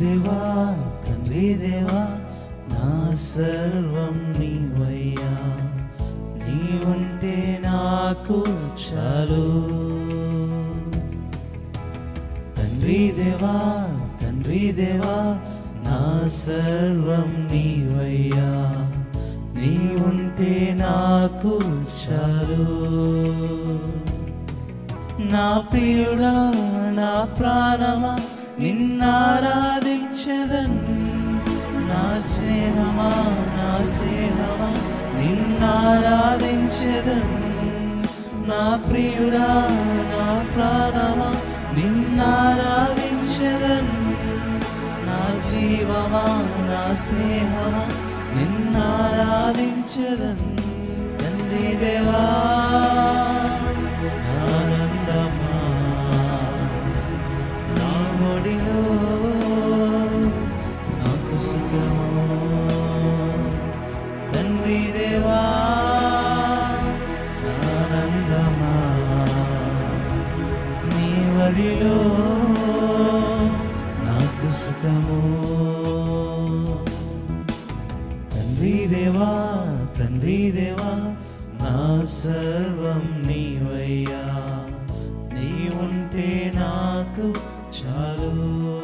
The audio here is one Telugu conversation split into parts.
దేవా తండ్రి దేవా నా సర్వం నీవయ్యా. నీ ఉంటే నాకు చాలు. తండ్రి దేవా తండ్రి దేవా నా సర్వం నీవయ్యా. నీ ఉంటే నాకు చాలు. నా ప్రియుడా నా ప్రాణమా నిన్నారాధించదన్ నా స్నేహమా నా స్నేహమా నిన్నారాధించదన్ నా ప్రియుడా నా ప్రాణమా నిన్నారాధించదన్ నా జీవమా నా స్నేహమా నిన్నారాధించదన్ తండ్రి దేవా వడిలో నాకు సుఖము. తండ్రి దేవా తండ్రి దేవా నా సర్వం నీవయ్యా. నీ ఉంటే నాకు చాలు.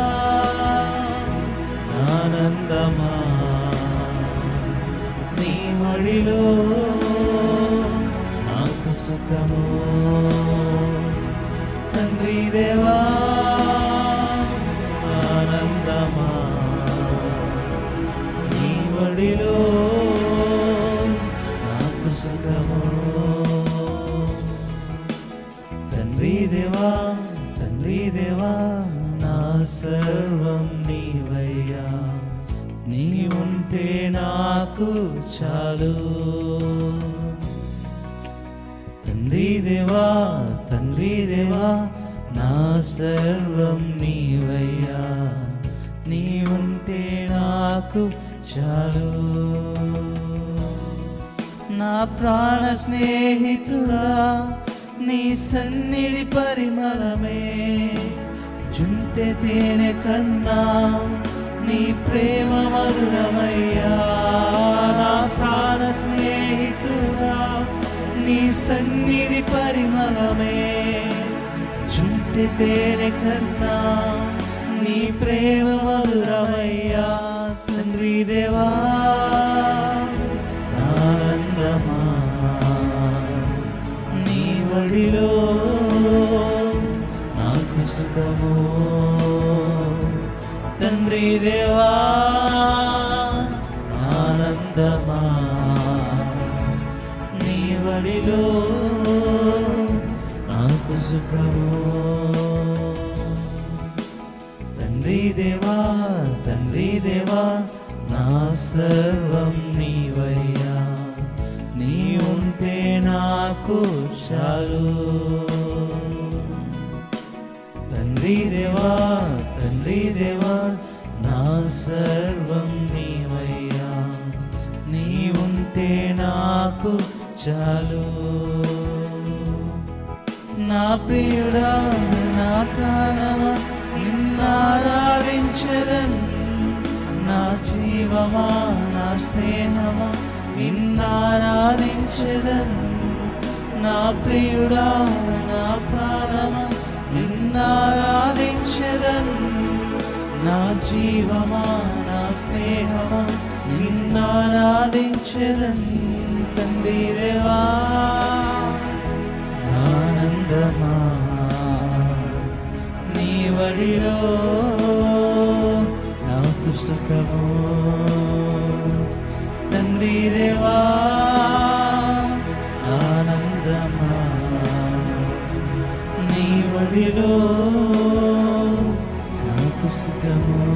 ఒడిలో నాకు సుఖము. తండ్రి దేవా నీ ఉంటే నాకు చాలు. తండ్రి దేవా తండ్రి దేవా నా సర్వం నీవయ్యా. నీ ఉంటే నాకు చాలు. నా ప్రాణ స్నేహితురా నీ సన్నిధి పరిమళమే. జుంటే తేనె కన్నా నీ ప్రేమ మధురమయ్యా. నా ప్రాణ స్నేహితుడా నీ సన్నిధి పరిమళమే. జుంటె తేనె కన్నా నీ ప్రేమ మధురమయ్యా. తండ్రి దేవా ఆనందమా నీ వడిలో నాకు సుఖము? తండ్రి దేవా తండ్రి దేవా నా సర్వం నీవయ్యా. నీ ఉంటే నాకు చాలు. తండ్రి దేవా తండ్రి దేవా నా సర్వం నీ చాలు. నా ప్రియుడా నా ప్రాణమా నిన్నారాధించదన్ నా జీవమా నా స్నేహమా నిన్నారాధించదన్ నా ప్రియుడా నా ప్రాణమా నిన్నారాధించదన్ నా జీవమా నా స్నేహమా నిన్నారాధించదన్ తండ్రి దేవా ఆనందమా. నీ వడిలో నాకు సుఖము. తండ్రి దేవా ఆనందమా. నీ వడిలో నాకు సుఖము.